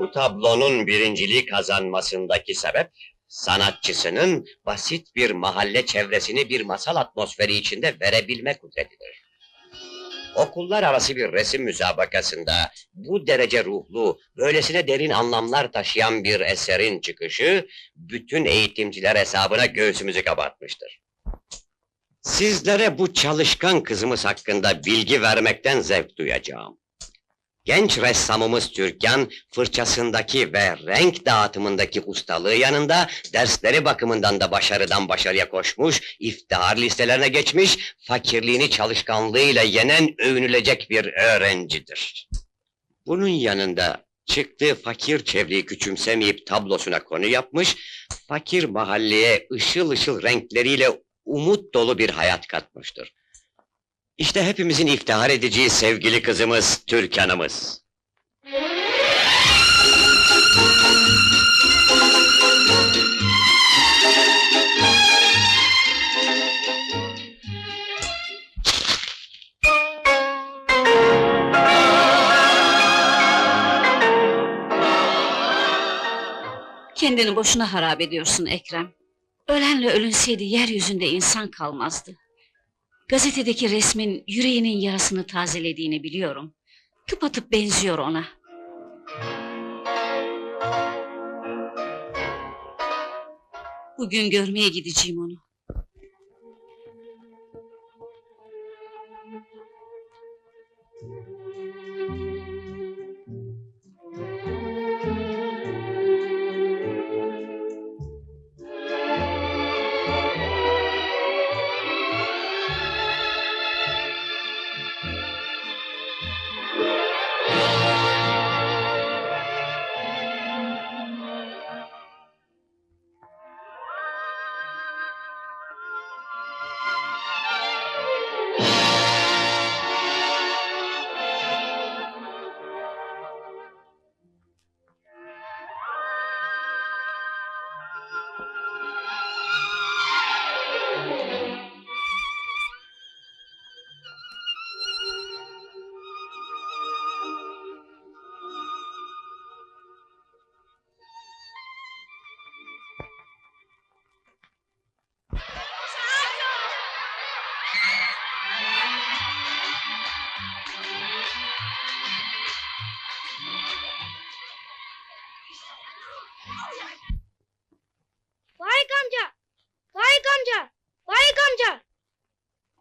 Bu tablonun birinciliği kazanmasındaki sebep, sanatçısının basit bir mahalle çevresini bir masal atmosferi içinde verebilme kudretidir. Okullar arası bir resim müsabakasında bu derece ruhlu, böylesine derin anlamlar taşıyan bir eserin çıkışı, bütün eğitimciler hesabına göğsümüzü kabartmıştır. Sizlere bu çalışkan kızımız hakkında bilgi vermekten zevk duyacağım. Genç ressamımız Türkan, fırçasındaki ve renk dağıtımındaki ustalığı yanında, dersleri bakımından da başarıdan başarıya koşmuş, iftihar listelerine geçmiş, fakirliğini çalışkanlığıyla yenen övünülecek bir öğrencidir. Bunun yanında çıktığı fakir çevreyi küçümsemeyip tablosuna konu yapmış, fakir mahalleye ışıl ışıl renkleriyle umut dolu bir hayat katmıştır. İşte hepimizin iftihar edeceği sevgili kızımız Türkan'ımız. Kendini boşuna harap ediyorsun Ekrem. Ölenle ölünseydi yeryüzünde insan kalmazdı. Gazetedeki resmin yüreğinin yarasını tazelediğini biliyorum. Tıpatıp benziyor ona. Bugün görmeye gideceğim onu.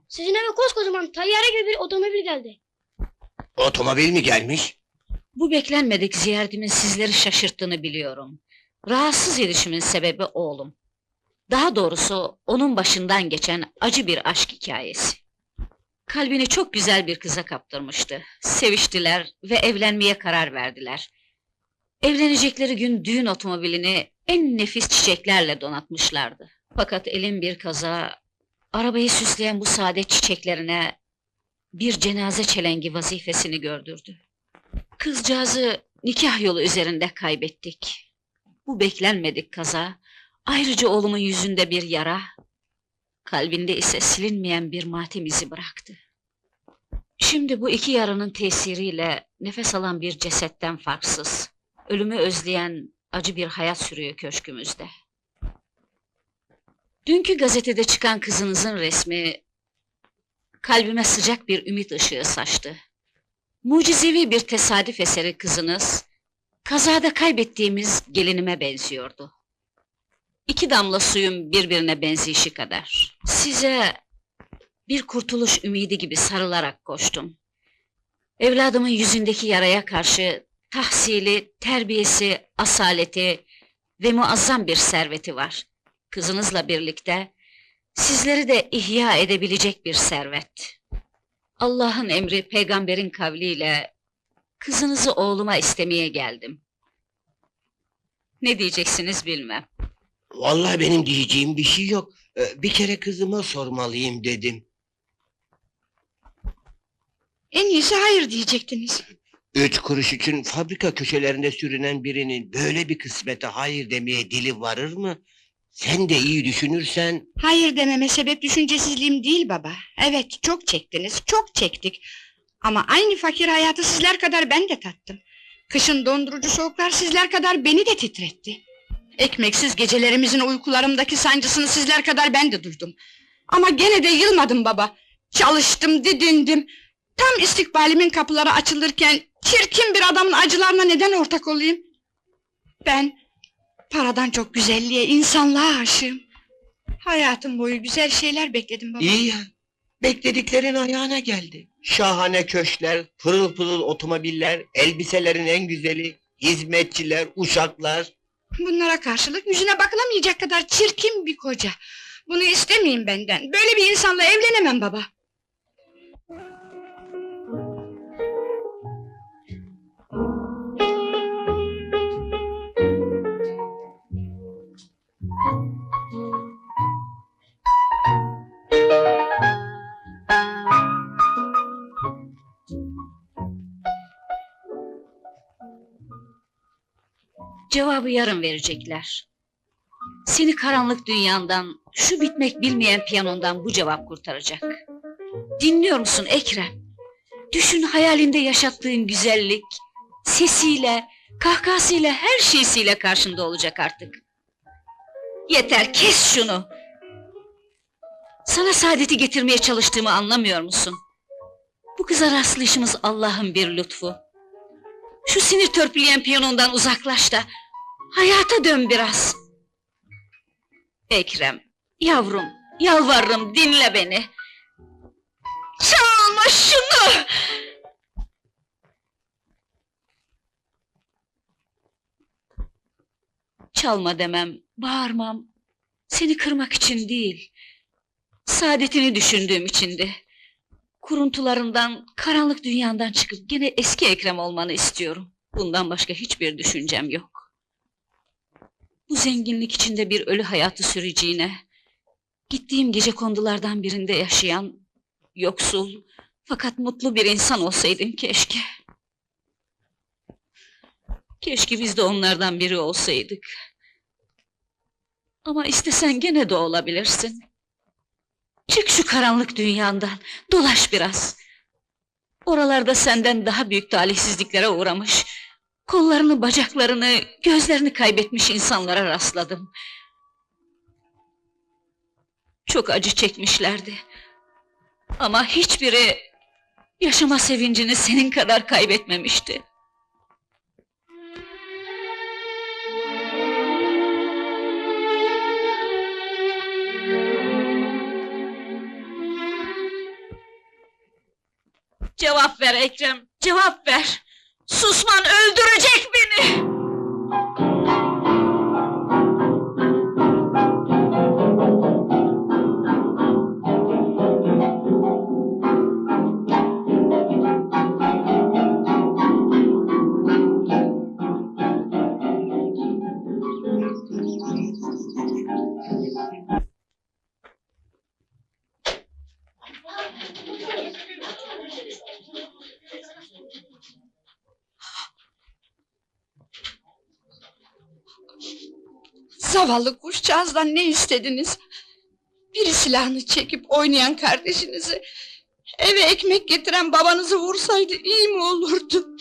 Sizin eve koskocaman tayyare gibi bir otomobil geldi. Otomobil mi gelmiş? Bu beklenmedik ziyaretimin sizleri şaşırttığını biliyorum. Rahatsız edişimin sebebi oğlum. Daha doğrusu onun başından geçen acı bir aşk hikayesi. Kalbini çok güzel bir kıza kaptırmıştı. Seviştiler ve evlenmeye karar verdiler. Evlenecekleri gün düğün otomobilini en nefis çiçeklerle donatmışlardı. Fakat elin bir kaza, arabayı süsleyen bu saadet çiçeklerine bir cenaze çelengi vazifesini gördürdü. Kızcağızı nikah yolu üzerinde kaybettik. Bu beklenmedik kaza, ayrıca oğlumun yüzünde bir yara, kalbinde ise silinmeyen bir matem izi bıraktı. Şimdi bu iki yaranın tesiriyle nefes alan bir cesetten farksız, ölümü özleyen acı bir hayat sürüyor köşkümüzde. Dünkü gazetede çıkan kızınızın resmi kalbime sıcak bir ümit ışığı saçtı. Mucizevi bir tesadüf eseri kızınız, kazada kaybettiğimiz gelinime benziyordu. İki damla suyun birbirine benzeyişi kadar. Size bir kurtuluş ümidi gibi sarılarak koştum. Evladımın yüzündeki yaraya karşı tahsili, terbiyesi, asaleti ve muazzam bir serveti var. Kızınızla birlikte sizleri de ihya edebilecek bir servet. Allah'ın emri peygamberin kavliyle kızınızı oğluma istemeye geldim. Ne diyeceksiniz bilmem. Vallahi benim diyeceğim bir şey yok. Ee, Bir kere kızıma sormalıyım dedim. En iyisi hayır diyecektiniz. Üç kuruş için fabrika köşelerinde sürünen birinin böyle bir kısmete hayır demeye dili varır mı? Sen de iyi düşünürsen Hayır dememe sebep düşüncesizliğim değil baba. Evet çok çektiniz, çok çektik. Ama aynı fakir hayatı sizler kadar ben de tattım. Kışın dondurucu soğuklar sizler kadar beni de titretti. Ekmeksiz gecelerimizin uykularımdaki sancısını sizler kadar ben de duydum. Ama gene de yılmadım baba. Çalıştım, didindim. Tam istikbalimin kapıları açılırken çirkin bir adamın acılarına neden ortak olayım? Ben paradan çok güzelliğe, insanlığa aşığım. Hayatım boyu güzel şeyler bekledim baba. İyi ya. Beklediklerin ayağına geldi. Şahane köşkler, pırıl pırıl otomobiller, elbiselerin en güzeli, hizmetçiler, uşaklar. Bunlara karşılık yüzüne bakılamayacak kadar çirkin bir koca. Bunu istemeyin benden. Böyle bir insanla evlenemem baba. Cevabı yarın verecekler. Seni karanlık dünyandan, şu bitmek bilmeyen piyanondan bu cevap kurtaracak. Dinliyor musun Ekrem? Düşün hayalinde yaşattığın güzellik, sesiyle, kahkahasıyla, her şeysiyle karşında olacak artık. Yeter, kes şunu! Sana saadeti getirmeye çalıştığımı anlamıyor musun? Bu kıza rastlayışımız Allah'ın bir lütfu. Şu sinir törpüleyen piyanondan uzaklaş da hayata dön biraz. Ekrem, yavrum, yalvarırım dinle beni. Çalma şunu! Çalma demem, bağırmam. Seni kırmak için değil. Saadetini düşündüğüm içindi. Kuruntularından, karanlık dünyandan çıkıp gene eski Ekrem olmanı istiyorum. Bundan başka hiçbir düşüncem yok. Bu zenginlik içinde bir ölü hayatı süreceğine, gittiğim gece kondulardan birinde yaşayan, yoksul fakat mutlu bir insan olsaydın keşke. Keşke biz de onlardan biri olsaydık. Ama istesen gene de olabilirsin. Çık şu karanlık dünyandan, dolaş biraz. Oralarda senden daha büyük talihsizliklere uğramış, kollarını, bacaklarını, gözlerini kaybetmiş insanlara rastladım. Çok acı çekmişlerdi. Ama hiçbiri yaşama sevincini senin kadar kaybetmemişti. Cevap ver Ekrem, cevap ver. Susman öldürecek beni. Zavallı kuşcağızdan ne istediniz? Biri silahını çekip oynayan kardeşinizi, eve ekmek getiren babanızı vursaydı iyi mi olurdu?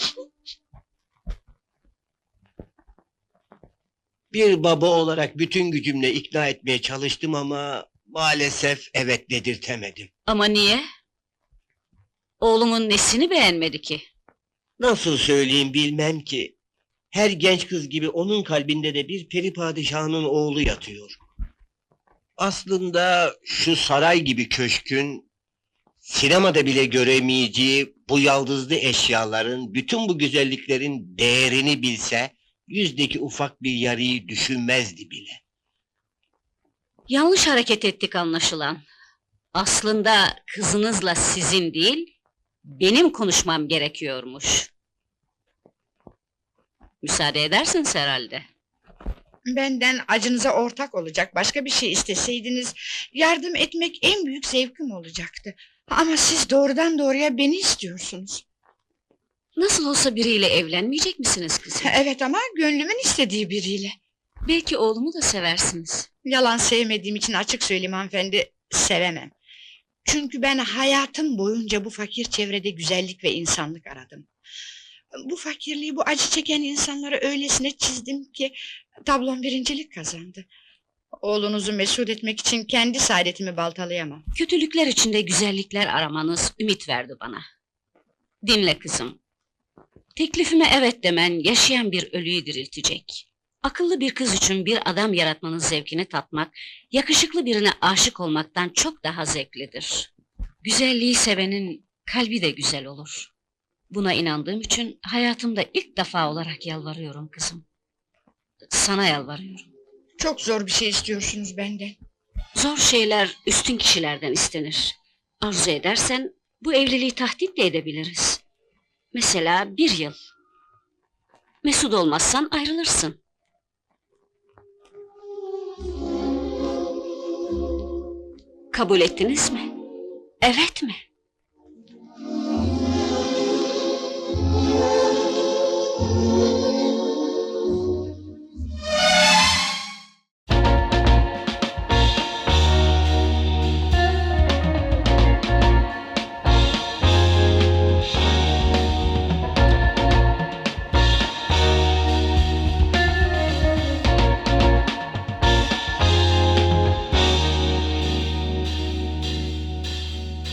Bir baba olarak bütün gücümle ikna etmeye çalıştım ama maalesef evet dedirtemedim. Ama niye? Oğlumun nesini beğenmedi ki? Nasıl söyleyeyim bilmem ki. Her genç kız gibi onun kalbinde de bir peri padişahının oğlu yatıyor. Aslında şu saray gibi köşkün sinemada bile göremeyeceği bu yaldızlı eşyaların, bütün bu güzelliklerin değerini bilse yüzdeki ufak bir yarıyı düşünmezdi bile. Yanlış hareket ettik anlaşılan. Aslında kızınızla sizin değil, benim konuşmam gerekiyormuş. Müsaade edersiniz herhalde. Benden acınıza ortak olacak başka bir şey isteseydiniz... ...yardım etmek en büyük zevkim olacaktı. Ama siz doğrudan doğruya beni istiyorsunuz. Nasıl olsa biriyle evlenmeyecek misiniz kızım? Evet ama gönlümün istediği biriyle. Belki oğlumu da seversiniz. Yalan sevmediğim için açık söyleyeyim hanımefendi, sevemem. Çünkü ben hayatım boyunca bu fakir çevrede güzellik ve insanlık aradım. Bu fakirliği, bu acı çeken insanları öylesine çizdim ki tablom birincilik kazandı. Oğlunuzu mesut etmek için kendi saadetimi baltalayamam. Kötülükler içinde güzellikler aramanız ümit verdi bana. Dinle kızım. Teklifime evet demen yaşayan bir ölüyü diriltecek. Akıllı bir kız için bir adam yaratmanın zevkini tatmak, yakışıklı birine aşık olmaktan çok daha zevklidir. Güzelliği sevenin kalbi de güzel olur. Buna inandığım için hayatımda ilk defa olarak yalvarıyorum kızım. Sana yalvarıyorum. Çok zor bir şey istiyorsunuz benden. Zor şeyler üstün kişilerden istenir. Arzu edersen bu evliliği tahdit de edebiliriz. Mesela bir yıl. Mesut olmazsan ayrılırsın. Kabul ettiniz mi? Evet mi? Ooh.